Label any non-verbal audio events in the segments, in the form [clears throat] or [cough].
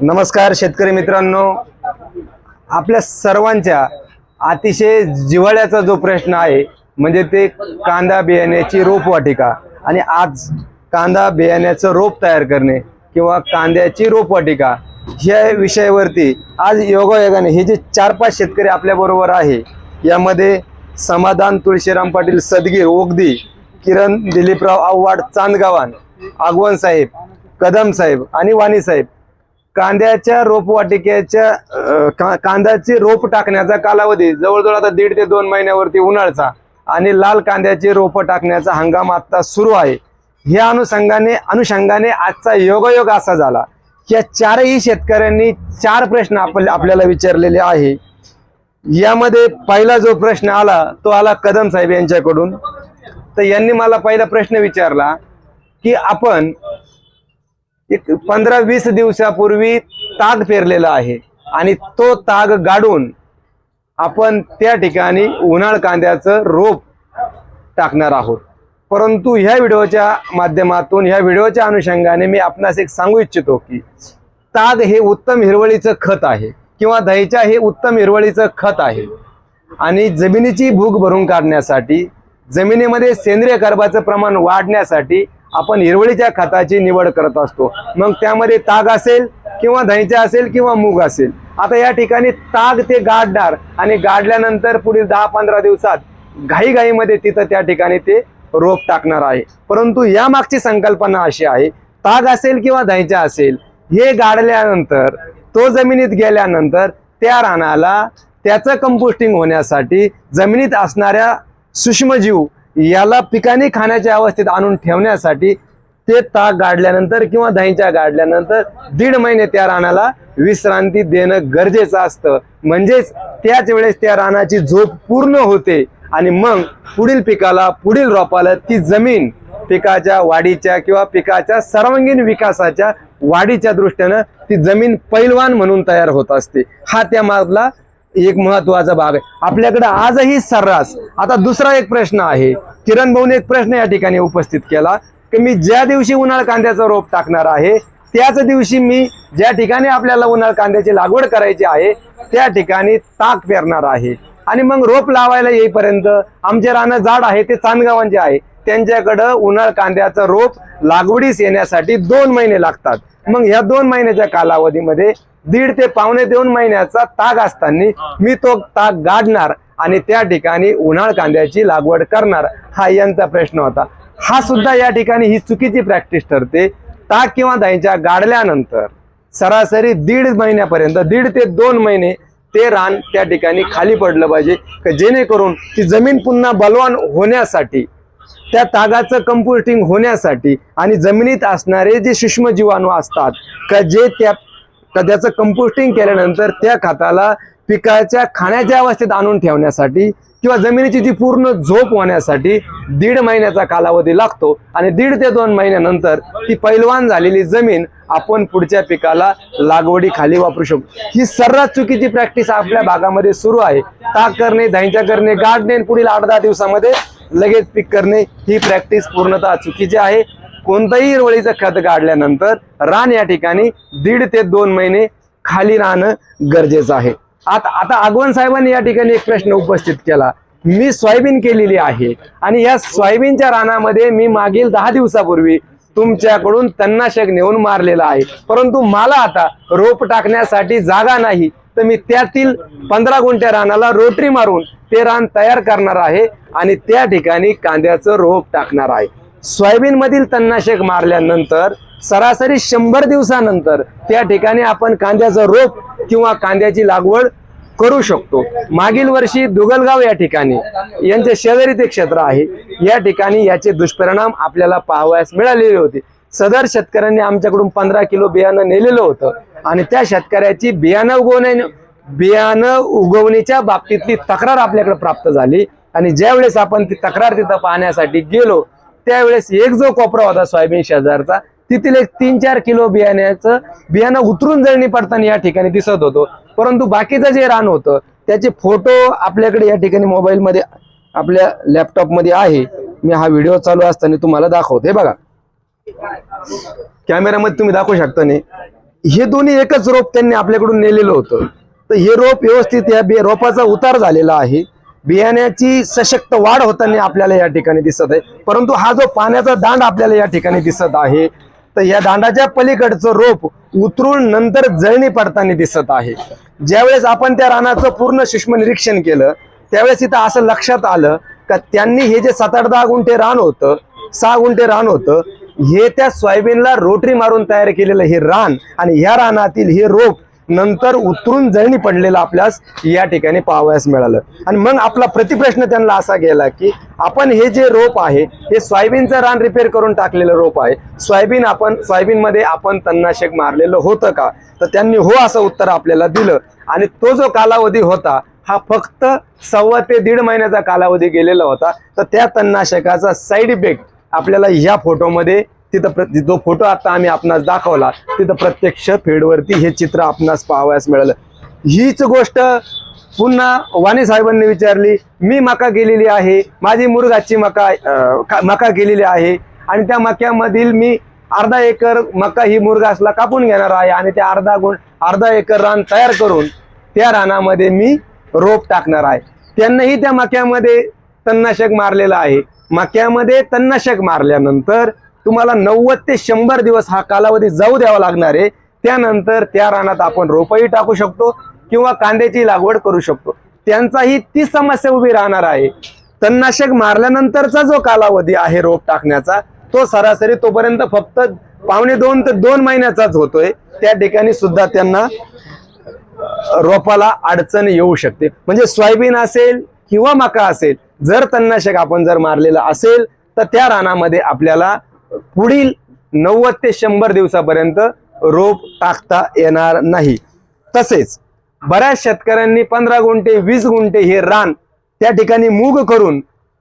नमस्कार शेतकरी मित्रांनो. आपल्या सर्वांच्या अतिशय जिव्हाळ्याचा जो प्रश्न आहे म्हणजे ते कांदा बियाण्याची रोपवाटिका आणि आज कांदा बियाण्याचं रोप तयार करणे किंवा कांद्याची रोपवाटिका ह्या विषयावरती आज योगायोगाने हे जे चार पाच शेतकरी आपल्याबरोबर आहे यामध्ये समाधान तुळशीराम पाटील सदगीर ओगदी किरण दिलीपराव आव्हाड चांदगावान आगवण साहेब कदम साहेब आणि वाणी साहेब कांद्याच्या रोपवाटिकेच्या का- कांद्याचे रोप टाकण्याचा कालावधी जवळजवळ आता दीड ते दोन महिन्यावरती उन्हाळचा आणि लाल कांद्याचे रोप टाकण्याचा हंगाम आता सुरू आहे. ह्या अनुषंगाने अनुषंगाने आजचा योगायोग असा झाला या चारही शेतकऱ्यांनी चार प्रश्न आपल्या आपल्याला विचारलेले आहे. यामध्ये पहिला जो प्रश्न आला तो आला कदम साहेब यांच्याकडून. तर यांनी मला पहिला प्रश्न विचारला की आपण एक पंधरा वीस दिवसापूर्वी ताग पेरलेला आहे आणि तो ताग गाडून आपण त्या ठिकाणी उन्हाळ कांद्याचं रोप टाकणार आहोत. परंतु ह्या व्हिडिओच्या माध्यमातून ह्या व्हिडिओच्या अनुषंगाने मी आपणास एक सांगू इच्छितो की ताग हे उत्तम हिरवळीचं खत आहे किंवा दहीच्या हे उत्तम हिरवळीचं खत आहे. आणि जमिनीची भूक भरून काढण्यासाठी जमिनीमध्ये सेंद्रिय कर्बाचं प्रमाण वाढण्यासाठी आपण हिरवळीच्या खताची निवड करत असतो. मग त्यामध्ये ताग असेल किंवा दहीच्या असेल किंवा मूग असेल. आता या ठिकाणी ताग ते गाडणार आणि गाडल्यानंतर पुढील दहा पंधरा दिवसात घाईघाईमध्ये तिथं त्या ठिकाणी ते रोप टाकणार आहे. परंतु या मागची संकल्पना अशी आहे ताग असेल किंवा दहीच्या असेल हे गाडल्यानंतर तो जमिनीत गेल्यानंतर त्या रानाला त्याचं कंपोस्टिंग होण्यासाठी जमिनीत असणाऱ्या सूक्ष्मजीव याला पिकाने खाण्याच्या अवस्थेत आणून ठेवण्यासाठी ते ताक गाडल्यानंतर किंवा दहीच्या गाडल्यानंतर दीड महिने त्या रानाला विश्रांती देणं गरजेचं असतं. म्हणजेच त्याच वेळेस त्या रानाची झोप पूर्ण होते आणि मग पुढील पिकाला पुढील रोपाला ती जमीन पिकाच्या वाढीच्या किंवा पिकाच्या सर्वांगीण विकासाच्या वाढीच्या दृष्टीनं ती जमीन पैलवान म्हणून तयार होत असते. हा त्या मागला एक महत्त्वाचा भाग आहे. आपल्याकडे आजही सर्रास आता दुसरा एक प्रश्न आहे. किरण भाऊने एक प्रश्न या ठिकाणी उपस्थित केला की मी ज्या दिवशी उन्हाळ कांद्याचा रोप टाकणार आहे त्याच दिवशी मी ज्या ठिकाणी आपल्याला उन्हाळ कांद्याची लागवड करायची आहे त्या ठिकाणी ताक पेरणार आहे. आणि मग रोप लावायला येईपर्यंत आमचे रानं झाड आहे ते चांदगावांचे आहे त्यांच्याकडं उन्हाळ कांद्याचं रोप लागवडीस येण्यासाठी दोन महिने लागतात. मग ह्या दोन महिन्याच्या कालावधीमध्ये दीड ते पावणे दोन महिन्याचा ताग असताना मी तो ताग गाडणार आणि त्या ठिकाणी उन्हाळ कांद्याची लागवड करणार हा यांचा प्रश्न होता. हा सुद्धा या ठिकाणी ही चुकीची प्रॅक्टिस ठरते. ताग किंवा दहीच्या गाडल्यानंतर सरासरी दीड महिन्यापर्यंत दीड ते दोन महिने ते रान त्या ठिकाणी खाली पडलं पाहिजे जेणेकरून ती जमीन पुन्हा बलवान होण्यासाठी त्या तागाचं कंपोस्टिंग होण्यासाठी आणि जमिनीत असणारे जे सूक्ष्म जीवाणू असतात का जे त्या तर त्याचं कंपोस्टिंग केल्यानंतर त्या खताला पिकाच्या खाण्याच्या अवस्थेत आणून ठेवण्यासाठी किंवा जमिनीची जी पूर्ण झोप होण्यासाठी दीड महिन्याचा कालावधी लागतो. आणि दीड ते दोन महिन्यानंतर ती पैलवान झालेली जमीन आपण पुढच्या पिकाला लागवडी खाली वापरू शकतो. ही सर्रास चुकीची प्रॅक्टिस आपल्या भागामध्ये सुरू आहे. ताक करणे दहीच्या करणे गाडणे आणि पुढील आठ दहा दिवसामध्ये लगेच पीक करणे ही प्रॅक्टिस पूर्णतः चुकीची आहे. कोणतंही हिरवळीचं खत गाडल्यानंतर रान या ठिकाणी दीड ते दोन महिने खाली राहणं गरजेचं आहे. आता आता आगवण साहेबांनी या ठिकाणी एक प्रश्न उपस्थित केला. मी सोयाबीन केलेली आहे आणि या सोयाबीनच्या रानामध्ये मी मागील दहा दिवसापूर्वी तुमच्याकडून तन्नाशक नेऊन मारलेला आहे. परंतु मला आता रोप टाकण्यासाठी जागा नाही तर मी त्यातील पंधरा गुंठ्या रानाला रोटरी मारून ते रान तयार करणार आहे आणि त्या ठिकाणी कांद्याचं रोप टाकणार आहे. सोयाबीन मधील तणनाशक मारल्यानंतर सरासरी शंभर दिवसानंतर त्या ठिकाणी आपण कांद्याचं रोप किंवा कांद्याची लागवड करू शकतो. मागील वर्षी दुगलगाव या ठिकाणी यांचे शेजारी ते क्षेत्र आहे. या ठिकाणी याचे दुष्परिणाम आपल्याला पाहावयास मिळालेले होते. सदर शेतकऱ्यांनी आमच्याकडून पंधरा किलो बियाणं नेलेलं होतं आणि त्या शेतकऱ्याची बियाणं उगवण्या बियाणं उगवणीच्या बाबतीतली तक्रार आपल्याकडे प्राप्त झाली आणि ज्यावेळेस आपण ती तक्रार तिथं पाहण्यासाठी गेलो त्यावेळेस एक जो कोपरा होता सोयाबीन शेजारचा तिथील एक तीन चार किलो बियाण्याचं बियाणं उतरून जळणी पडताना या ठिकाणी दिसत होतो. परंतु बाकीचं जे रान होतं त्याचे फोटो आपल्याकडे या ठिकाणी मोबाईलमध्ये आपल्या लॅपटॉपमध्ये आहे. मी हा व्हिडिओ चालू असताना तुम्हाला दाखवते. हे बघा. कॅमेऱ्यामध्ये तुम्ही दाखवू शकता नाही. हे दोन्ही एकच रोप त्यांनी आपल्याकडून नेलेलं होतं. तर हे रोप व्यवस्थित या रोपाचा उतार झालेला आहे. बियाण्याची सशक्त वाढ होताना आपल्याला या ठिकाणी दिसत आहे. परंतु हा जो पाण्याचा दांड आपल्याला या ठिकाणी दिसत आहे तर या दांडाच्या पलीकडचं रोप उतरून नंतर जळणी पडताना दिसत आहे. ज्यावेळेस आपण त्या रानाचं पूर्ण सूक्ष्म निरीक्षण केलं त्यावेळेस इथं असं लक्षात आलं का त्यांनी हे जे सात आठ दहा गुंठे रान होतं सहा गुंठे रान होतं हे त्या सोयाबीनला रोटरी मारून तयार केलेलं हे रान आणि ह्या रानातील हे रोप नंतर उतरून जळणी पडलेलं आपल्यास या ठिकाणी पाहावयास मिळालं. आणि मग आपला प्रतिप्रश्न त्यांना असा गेला की आपण हे जे रोप आहे हे सोयाबीनचं रान रिपेअर करून टाकलेलं रोप आहे. सोयाबीन आपण सोयाबीनमध्ये आपण तणनाशक मारलेलं होतं का? तर त्यांनी हो असं उत्तर आपल्याला दिलं. आणि तो जो कालावधी होता हा फक्त सव्वा ते दीड महिन्याचा कालावधी गेलेला होता. तर त्या तणनाशकाचा साईड इफेक्ट आपल्याला या फोटोमध्ये तिथं प्र जो फोटो आता आम्ही आपणास दाखवला तिथं प्रत्यक्ष फेडवरती हे चित्र आपणास पाहावयास मिळालं. हीच गोष्ट पुन्हा वाणी साहेबांनी विचारली मी मका केलेली आहे माझी मुरगाची मका मका केलेली आहे आणि त्या मक्यामधील मी अर्धा एकर मका ही मुरगासला कापून घेणार आहे आणि त्या अर्धा गुण अर्धा एकर रान तयार करून त्या रानामध्ये मी रोप टाकणार आहे. त्यांनाही त्या मक्यामध्ये तणनाशक मारलेलं आहे. मक्यामध्ये तणनाशक मारल्यानंतर तुम्हाला नव्वद ते शंभर दिवस हा कालावधी जाऊ द्यावा लागणार आहे. त्यानंतर त्या रानात आपण रोपही टाकू शकतो किंवा कांद्याची लागवड करू शकतो. त्यांचाही ती समस्या उभी राहणार आहे. तणनाशक मारल्यानंतरचा जो कालावधी आहे रोप टाकण्याचा तो सरासरी तोपर्यंत फक्त पावणे दोन ते दोन महिन्याचाच होतोय. त्या ठिकाणी सुद्धा त्यांना रोपाला अडचण येऊ शकते. म्हणजे सोयाबीन असेल किंवा मका असेल जर तणनाशक आपण जर मारलेलं असेल तर त्या रानामध्ये आपल्याला पुढील नव्वद ते शंभर दिवसापर्यंत रोप टाकता येणार नाही. तसेच बऱ्याच शेतकऱ्यांनी पंधरा गुंठे वीस गुंठे हे रान त्या ठिकाणी मूग करून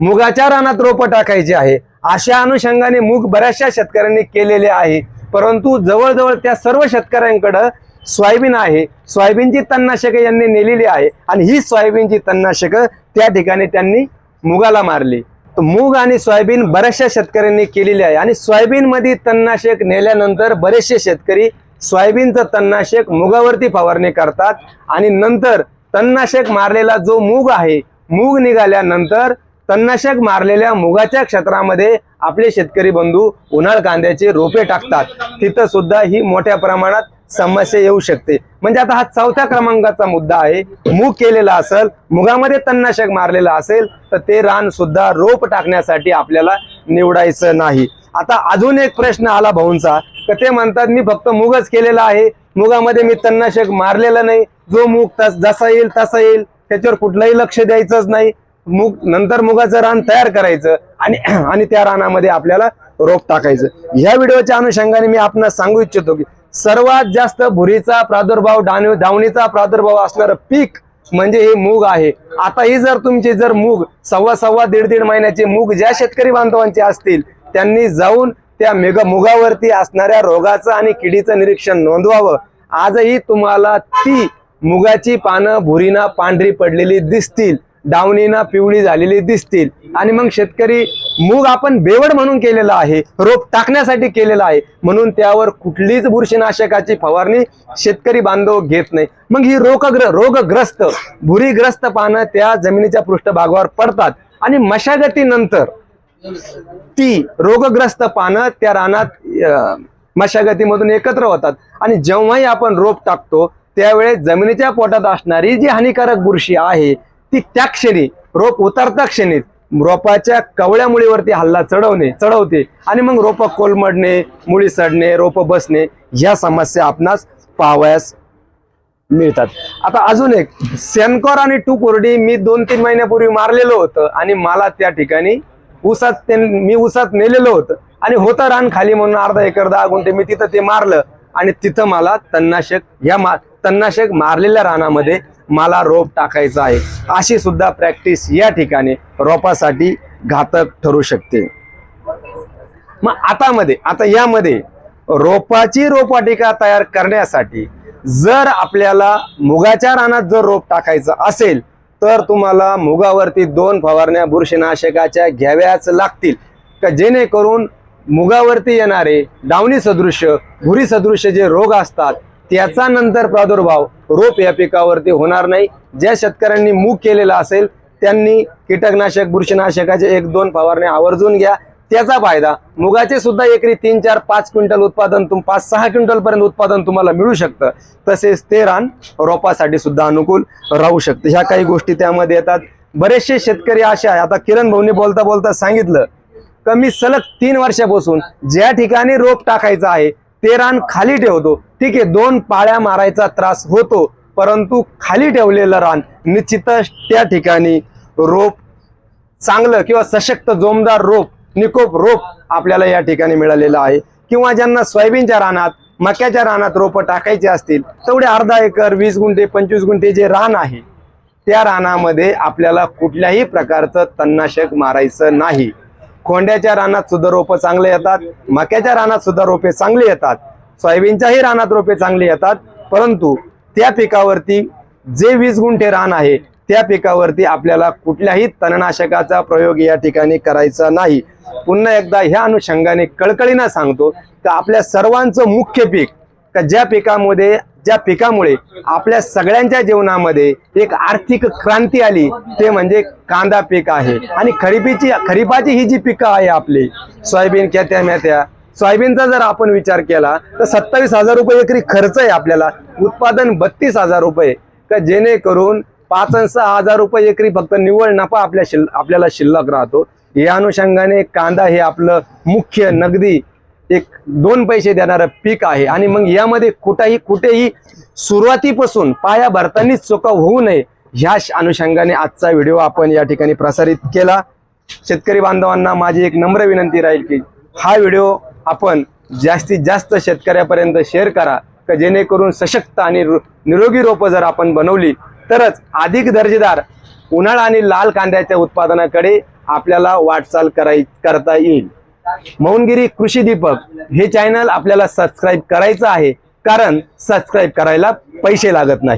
मुगाच्या रानात रोपं टाकायची आहे. अशा अनुषंगाने मूग बऱ्याचशा शेतकऱ्यांनी केलेले आहे. परंतु जवळजवळ त्या सर्व शेतकऱ्यांकडं सोयाबीन आहे. सोयाबीनची तणनाशकं यांनी नेलेली आहे आणि ही सोयाबीनची तणनाशकं त्या ठिकाणी त्यांनी मुगाला मारली. मूग आणि सोयाबीन बऱ्याचशा शेतकऱ्यांनी केलेली आहे. आणि सोयाबीन मध्ये तणनाशक नेल्यानंतर बरेचसे शेतकरी सोयाबीनचं तणनाशक मुगावरती फवारणी करतात. आणि नंतर तणनाशक मारलेला जो मूग आहे मूग निघाल्यानंतर तणनाशक मारलेल्या मुगाच्या क्षेत्रामध्ये आपले शेतकरी बंधू उन्हाळ कांद्याचे रोपे टाकतात. तिथं सुद्धा ही मोठ्या प्रमाणात समस्या येऊ शकते. म्हणजे आता हा चौथ्या क्रमांकाचा मुद्दा आहे. मूग केलेला असेल मुगामध्ये तणनाशक मारलेलं असेल तर ते रान सुद्धा रोप टाकण्यासाठी आपल्याला निवडायचं नाही. आता अजून एक प्रश्न आला भाऊंचा तर ते म्हणतात मी फक्त मुगच केलेला आहे. मुगामध्ये मी तणनाशक मारलेलं नाही. जो मूग तस जसा येईल तसा येईल. त्याच्यावर कुठलंही लक्ष द्यायचंच नाही. मूग नंतर मुगाचं रान तयार करायचं आणि [clears throat] आणि त्या रानामध्ये आपल्याला रोप टाकायचं. ह्या व्हिडिओच्या अनुषंगाने मी आपणास सांगू इच्छितो की सर्वात जास्त भुरीचा प्रादुर्भाव डाव दावणीचा प्रादुर्भाव असणारं पीक म्हणजे हे मूग आहे. आता ही जर तुमची जर मूग सव्वा सव्वा दीड दीड महिन्याचे मूग ज्या शेतकरी बांधवांचे असतील त्यांनी जाऊन त्या मेघ मुगावरती असणाऱ्या रोगाचं आणि किडीचं निरीक्षण नोंदवावं. आजही तुम्हाला ती मुगाची पानं भुरीना पांढरी पडलेली दिसतील. डावणीना पिवळी झालेली दिसतील. आणि मग शेतकरी मूग आपण बेवड म्हणून केलेला आहे रोप टाकण्यासाठी केलेला आहे. म्हणून त्यावर कुठलीच बुरशीनाशकाची फवारणी शेतकरी बांधव घेत नाही. मग ही रोगग्र रोगग्रस्त भुरीग्रस्त पानं त्या जमिनीच्या पृष्ठभागावर पडतात. आणि मशागतीनंतर ती रोगग्रस्त पानं त्या रानात मशागतीमधून एकत्र होतात. आणि जेव्हाही आपण रोप टाकतो त्यावेळेस जमिनीच्या पोटात असणारी जी हानिकारक बुरशी आहे ती त्या क्षणी रोप उतरता क्षणीच रोपाच्या कवळ्या मुळीवरती हल्ला चढवणे चढवते. आणि मग रोप कोलमडणे मुळी सडणे रोप बसणे ह्या समस्या आपणास पाहावयास मिळतात. आता अजून एक सेनकॉर आणि टू कोरडी मी दोन तीन महिन्यापूर्वी मारलेलो होतं आणि मला त्या ठिकाणी उसात ते मी उसात नेलेलं होतं. आणि होतं रान खाली म्हणून अर्धा एकर दहा गुंठे मी तिथं ते मारलं. आणि तिथं मला तणनाशक ह्या मा तणनाशक मारलेल्या रानामध्ये मला रोप टाकायचा आहे. अशी सुद्धा प्रॅक्टिस या ठिकाणी रोपासाठी घातक ठरू शकते. मग आता मध्ये आता यामध्ये रोपाची रोपवाटिका तयार करण्यासाठी जर आपल्याला मुगाच्या रानात जर रोप टाकायचं असेल तर तुम्हाला मुगावरती दोन फवारण्या बुरशीनाशकाच्या घ्याव्याच लागतील. का जेणेकरून मुगावरती येणारे डावणी सदृश्य भुरी सदृश्य जे रोग असतात त्याचा नंतर प्रादुर्भाव रोप या पिकावरती होणार नाही. ज्या शेतकऱ्यांनी मूग केलेला असेल त्यांनी कीटकनाशक बुरशीनाशकाचे एक दोन फवारणे आवर्जून घ्या. त्याचा फायदा मुगाचे सुद्धा एकरी तीन चार पाच क्विंटल उत्पादन तुम पाच सहा क्विंटल पर्यंत उत्पादन तुम्हाला मिळू शकतं. तसेच ते रान रोपासाठी सुद्धा अनुकूल राहू शकते. ह्या काही गोष्टी त्यामध्ये येतात. बरेचसे शेतकरी असे आहे आता किरण भाऊनी बोलता बोलता सांगितलं कमी सलग तीन वर्षापासून ज्या ठिकाणी रोप टाकायचं आहे ते रान खाली ठेवतो. ठीक आहे दोन पाळ्या मारायचा त्रास होतो परंतु खाली ठेवलेलं रान निश्चितच त्या ठिकाणी रोप चांगलं किंवा सशक्त जोमदार रोप निकोप रोप आपल्याला या ठिकाणी मिळालेलं आहे. किंवा ज्यांना सोयाबीनच्या रानात मक्याच्या रानात रोपं टाकायचे असतील तेवढे अर्धा एकर वीस गुंठे पंचवीस गुंठे जे रान आहे त्या रानामध्ये आपल्याला कुठल्याही प्रकारचं तणनाशक मारायचं नाही. खोंड्याच्या रानात सुद्धा रोपं चांगले येतात मक्याच्या रानात सुद्धा रोपे चांगले येतात सोयाबीनच्याही रानात रोपे चांगली येतात परंतु त्या पिकावरती जे वीस गुंठे रान आहे त्या पिकावरती आपल्याला कुठल्याही तणनाशकाचा प्रयोग या ठिकाणी करायचा नाही. पुन्हा एकदा ह्या अनुषंगाने कळकळीनं सांगतो तर आपल्या सर्वांचं मुख्य पीक का ज्या पिकामध्ये ज्या पिकामुळे आपल्या सगळ्यांच्या जीवनामध्ये एक आर्थिक क्रांती आली ते म्हणजे कांदा पीक आहे. आणि खरीपीची खरीपाची ही जी पिकं आहे आपली सोयाबीन खेत्या मेथ्या सोयाबीनचा जर आपण विचार केला तर सत्तावीस हजार रुपये एकरी खर्च आहे आपल्याला. उत्पादन बत्तीस हजार रुपये. का जेणेकरून पाच सहा हजार रुपये एकरी फक्त निव्वळ नफा आपल्या शिल आपल्याला शिल्लक राहतो. या अनुषंगाने कांदा हे आपलं मुख्य नगदी एक दोन पैसे देणारं पीक आहे. आणि मग यामध्ये कुठेही कुठेही सुरुवातीपासून पाया भरतानीच चुका होऊ नये ह्या श- अनुषंगाने आजचा व्हिडिओ आपण या ठिकाणी प्रसारित केला. शेतकरी बांधवांना माझी एक नम्र विनंती राहील की हा व्हिडिओ आपण जास्तीत जास्त शेतकऱ्यापर्यंत शेअर करा का जेणेकरून सशक्त आणि निरोगी रोपं जर आपण बनवली तरच अधिक दर्जेदार उन्हाळा आणि लाल कांद्याच्या उत्पादनाकडे आपल्याला वाटचाल कराय करता येईल. मौनगिरी कृषी दीपक हे चॅनल आपल्याला सबस्क्राईब करायचं आहे. कारण सबस्क्राईब करायला पैसे लागत नाही.